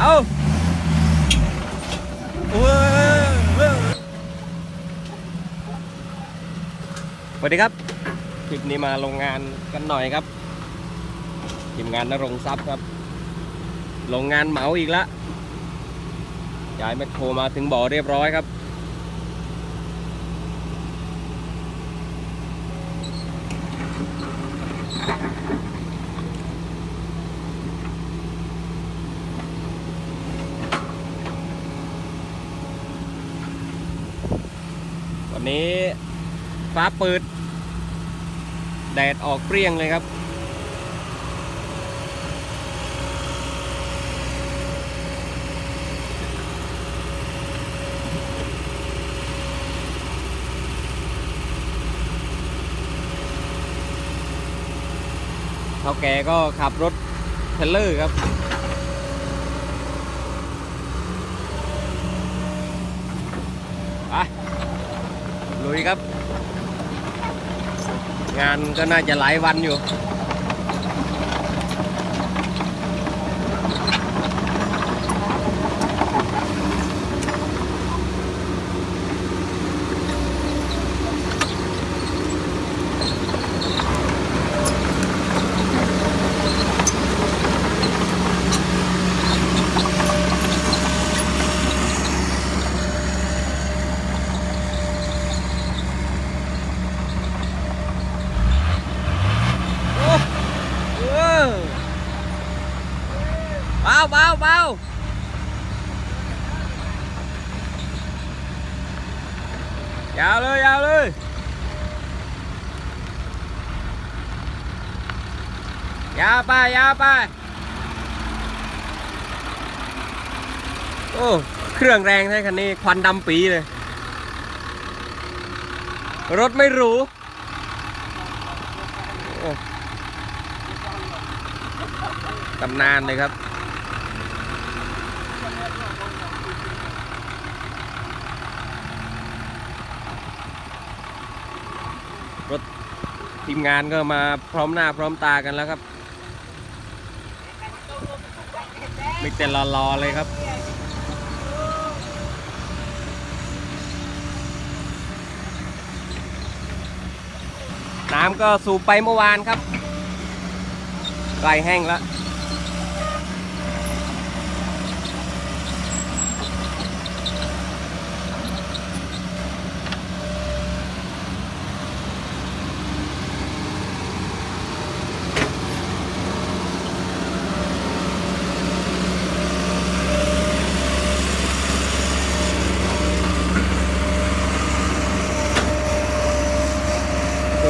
เอาสวัสดีครับ คลิปนี้มาโรงงานกันหน่อยครับทีมงานนรงทรัพย์ครับ โรงงานเหมาอีกแล้วย้ายแมคโครมาถึงบ่อเรียบร้อยครับ วันนี้ฟ้าเปิด แดดออกเปรี้ยงเลยครับ เท่าแกก็ขับรถเทรลเลอร์ครับ ลุยครับ งานก็น่าจะหลายวันอยู่ โอ้เออเบาเบาเบา ยาวเลยยาวเลยยาวไปยาวไปโอ้เครื่องแรงใช่คันนี้ควันดำปีเลย รถไม่รู้ตำนานเลยครับ รถทีมงานก็มาพร้อมหน้าพร้อมตากันแล้วครับมีแต่รอๆเลยครับน้ำก็สูบไปเมื่อวานครับไกลแห้งแล้ว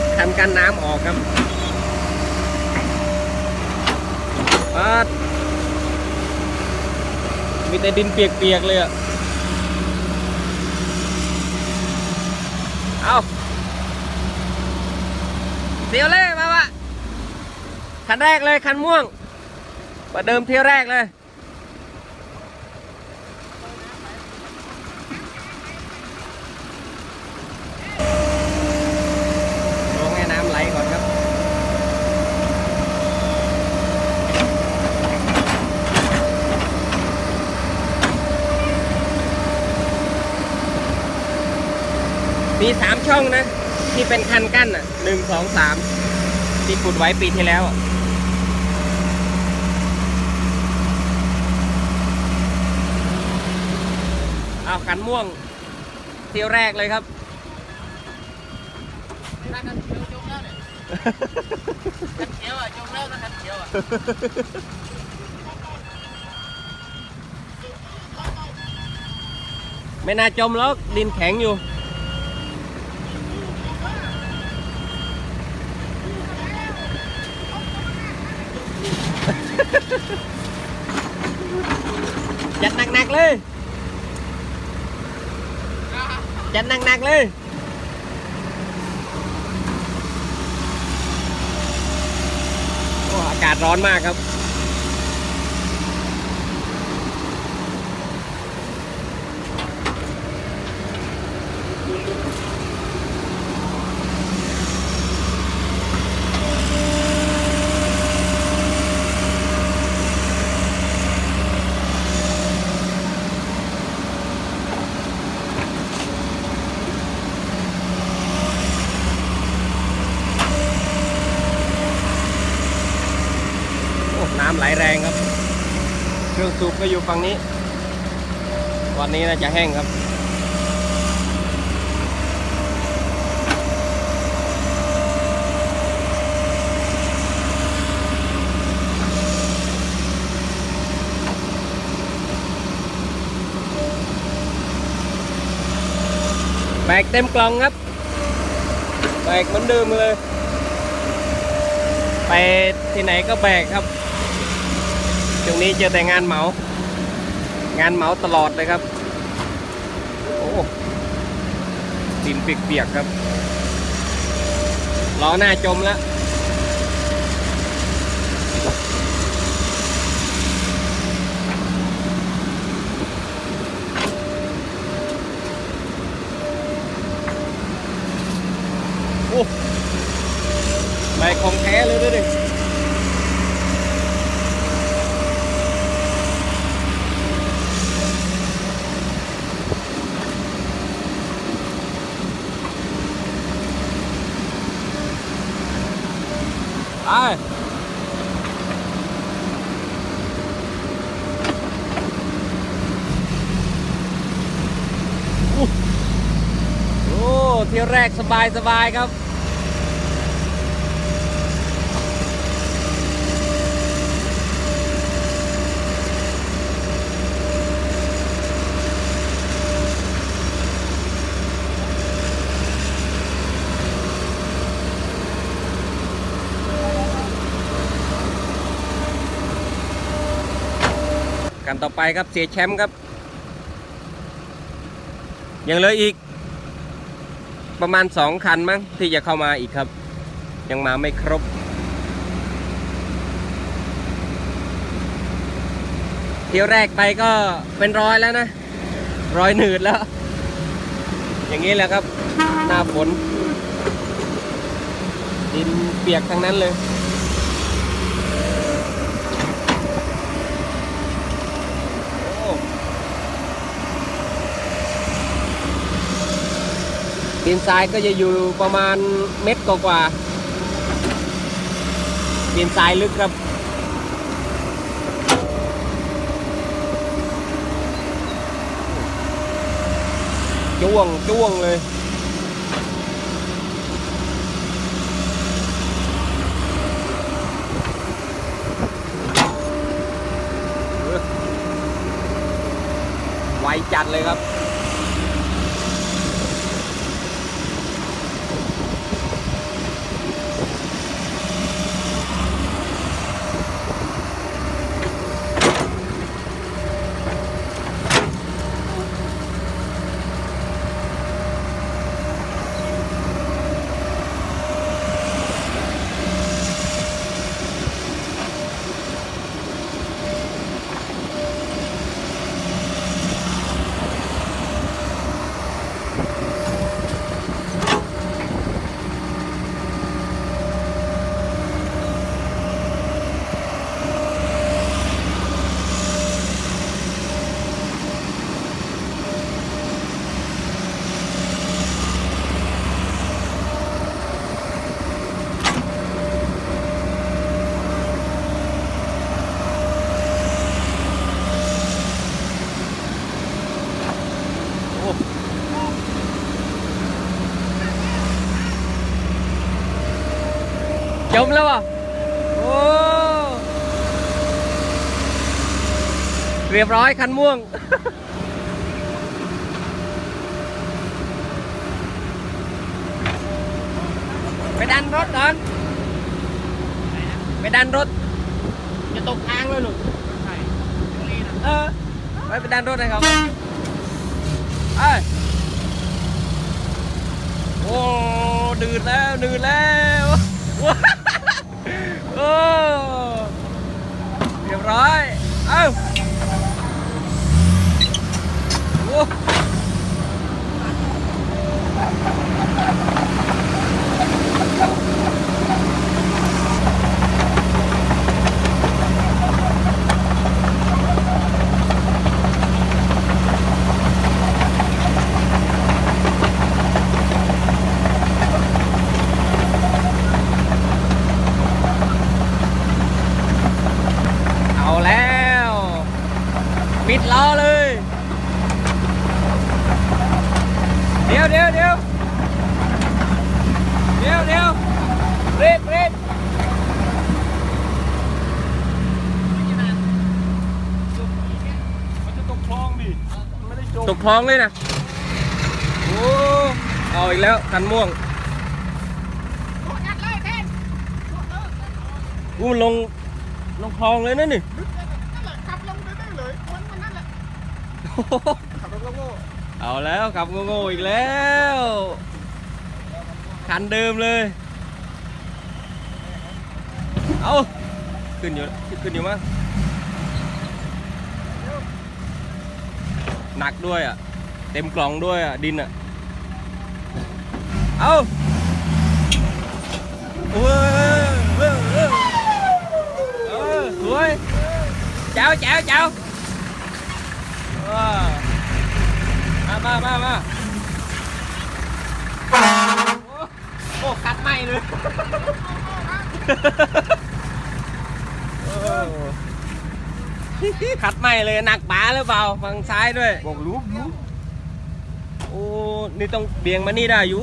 ดคันกันน้ำออกครับปัดมีแต่ดินเปียกๆเลยอะเอาเที่ยวแรกมาวะคันแรกเลยคันม่วงประเดิมเที่ยวแรกเลย ลงให้น้ำไหลก่อนครับ มี สามช่องนะ ที่เป็นคันกั้นอะหนึ่งสองสามที่ขุดไว้ปีที่แล้วอะเอาคันม่วงเที่ยวแรกเลยครับถ้ากันเขียวจมแล้วเนี่ยคันเขียวอะจมแล้วนะคันเขียวอะไม่น่าจมแล้วดินแข็งอยู่ จัดหนักๆเลย จัดหนักๆเลยโอ้อากาศร้อนมากครับ ไหลแรงครับ เครื่องสูบก็อยู่ฝั่งนี้ วันนี้น่าจะแห้งครับแบกเต็มกล่องครับแบกเหมือนเดิมเลย ไปที่ไหนก็แบกครับ ช่วงนี้เจอแต่งานเหมา งานเหมาตลอดเลยครับ โอ้ดินเปียกๆครับล้อหน้าจมแล้ว โอ้ใบของแท้เลยด้วยดิ ไปอู้โอ้เที่ยวแรกสบายสบายครับ กันต่อไปครับเสียแชมป์ครับ ยังเหลืออีก ประมาณสองคันมั้งที่จะเข้ามาอีกครับ ยังมาไม่ครบ เที่ยวแรกไปก็เป็นร้อยแล้วนะ ร้อยหนืดแล้ว อย่างนี้แหละครับ หน้าฝนดินเปียกทั้งนั้นเลย โอ้ ดินทรายก็จะอยู่ประมาณเม็ดกว่าๆดินทรายลึกครับจ้วงจ้วงเลยไวจัดเลยครับ แล้วอะโอ้เรียบร้อยคันม่วง ไปดันรถก่อนไปดันรถ จะตกทางเลยหนูใช่ตรงนี้นะเออไปไปดันรถให้เขาเอ้ยโอ้ดืดแล้วดืดแล้วาเลย เดี๋ยวเดี๋ยวเดี๋ยวเดี๋ยวเดี๋ยวเร็วเร็วตกคลองเลยนะ โอ้ เอาอีกแล้วคันม่วงอู้ลงลงคลองเลยนะนี่ เอาแล้วขับโง่ๆอีกแล้ว คันเดิมเลย เอาขึ้นอยู่ขึ้นอยู่มั้งหนักด้วยอะ เต็มกล่องด้วยอะ ดินอะ เอาเว้ยเว้ยเว้ยเออสวยเจ้าเจ้าเจ้า มามามามาโอ้กัดไหมเลยขัดใหม่เลยหนักป๋าหรือเปล่าฝังซ้ายด้วย บอกรูปรูปโอ้ นี่ต้องเบี่ยงมานี่ได้อยู่